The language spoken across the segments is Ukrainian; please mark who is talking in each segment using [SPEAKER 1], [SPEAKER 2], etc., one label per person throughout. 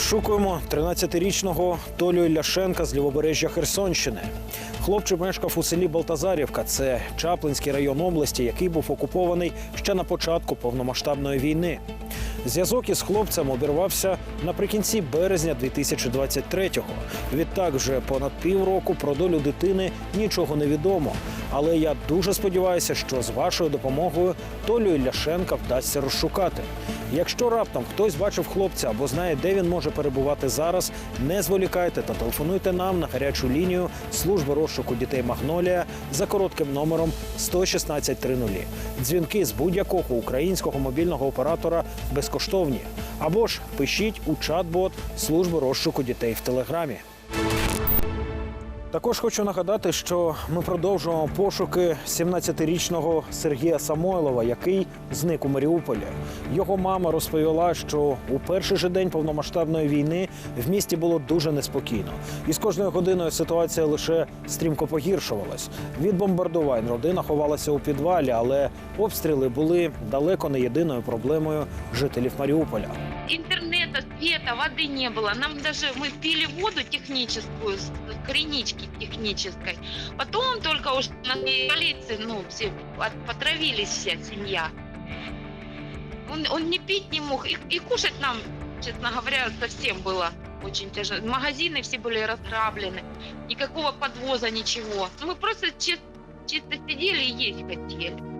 [SPEAKER 1] Розшукуємо 13-річного Толю Ілляшенка з лівобережжя Херсонщини. Хлопчик мешкав у селі Балтазарівка. Це Чаплинський район області, який був окупований ще на початку повномасштабної війни. Зв'язок із хлопцем обірвався наприкінці березня 2023-го. Відтак, вже понад півроку про долю дитини нічого не відомо. Але я дуже сподіваюся, що з вашою допомогою Толю Ілляшенка вдасться розшукати. Якщо раптом хтось бачив хлопця або знає, де він може перебувати зараз, не зволікайте та телефонуйте нам на гарячу лінію служби розшуку дітей Магнолія за коротким номером 11630. Дзвінки з будь-якого українського мобільного оператора безкоштовні. Або ж пишіть у чат-бот служби розшуку дітей в телеграмі. Також хочу нагадати, що ми продовжуємо пошуки 17-річного Сергія Самойлова, який зник у Маріуполі. Його мама розповіла, що у перший же день повномасштабної війни в місті було дуже неспокійно, і з кожною годиною ситуація лише стрімко погіршувалась. Від бомбардувань родина ховалася у підвалі, але обстріли були далеко не єдиною проблемою жителів Маріуполя.
[SPEAKER 2] интернета, света, воды не было. Нам даже мы пили воду техническую, с кринички технической. Потом только уж на полиции, ну, все от- потравились вся семья. Он, он не пить не мог, и, и кушать нам, честно говоря, совсем было очень тяжело. Магазины все были разграблены, никакого подвоза, ничего. Мы просто чисто, чисто сидели и есть хотели.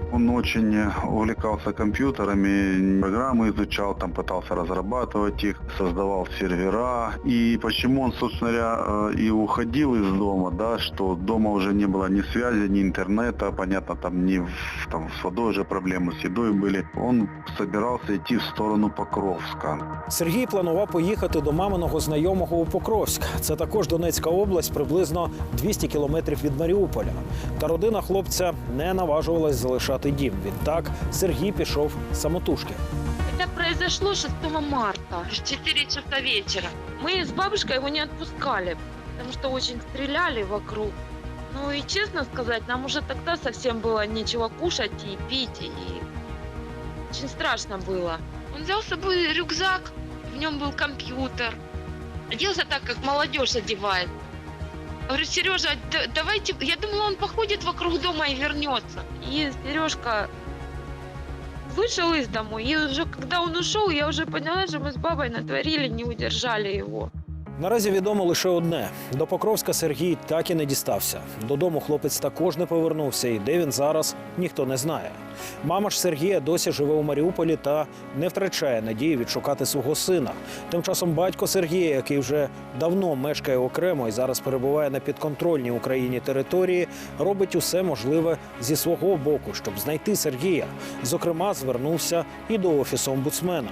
[SPEAKER 3] Он очень увлекался компьютерами, программы изучал, там пытался разрабатывать их, создавал сервера. И почему он, собственно говоря, э, и уходил из дома, да, что дома уже не было ни связи, ни интернета, понятно, там ни в- там, с водой уже проблемы, с едой были. Он собирался идти в сторону Покровска.
[SPEAKER 1] Сергій планував поїхати до маминого знайомого у Покровськ. Це також Донецька область, приблизно 200 кілометрів від Маріуполя. Та родина хлопця не наважувалась залишати дім. Відтак Сергій пішов самотужки.
[SPEAKER 2] Это произошло 6 марта, в 4 часа вечера. Мы с бабушкой его не отпускали, потому что очень стреляли вокруг. Ну и честно сказать, нам уже тогда совсем было нечего кушать и пить, и очень страшно было. Он взял с собой рюкзак, в нем был компьютер. Оделся так, как молодежь одевает. Говорю, Сережа, давайте... Я думала, он походит вокруг дома и вернется. И Сережка вышел из дому, и уже когда он ушел, я уже поняла, что мы с бабой натворили, не удержали его.
[SPEAKER 1] Наразі відомо лише одне: до Покровська Сергій так і не дістався. Додому хлопець також не повернувся, і де він зараз ніхто не знає. Мама ж Сергія досі живе у Маріуполі та не втрачає надії відшукати свого сина. Тим часом батько Сергія, який вже давно мешкає окремо і зараз перебуває на підконтрольній Україні території, робить усе можливе зі свого боку, щоб знайти Сергія. Зокрема, звернувся і до офісу омбудсмена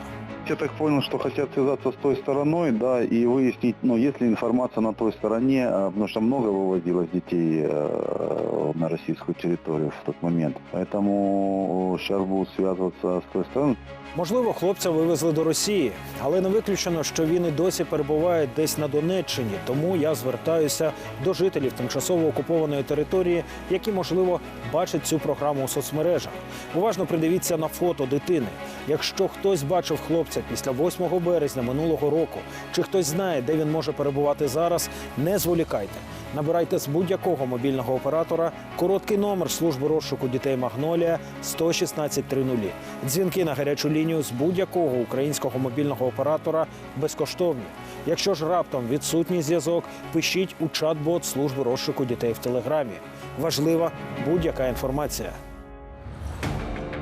[SPEAKER 3] Я так понял, что хотят связаться с той стороной, да, и выяснить, ну, есть ли информация на той стороне, а, потому что много выводилось детей э, на российскую территорию в тот момент. Поэтому сейчас будут связываться с той стороной.
[SPEAKER 1] Можливо, хлопця вивезли до Росії, але не виключено, що він і досі перебуває десь на Донеччині. Тому я звертаюся до жителів тимчасово окупованої території, які можливо бачать цю програму у соцмережах. Уважно придивіться на фото дитини. Якщо хтось бачив хлопця після 8 березня минулого року, чи хтось знає, де він може перебувати зараз, не зволікайте. Набирайте з будь-якого мобільного оператора короткий номер служби розшуку дітей Магнолія 11630. Дзвінки на гарячу лінію з будь-якого українського мобільного оператора безкоштовні. Якщо ж раптом відсутній зв'язок, пишіть у чат-бот служби розшуку дітей в телеграмі. Важлива будь-яка інформація.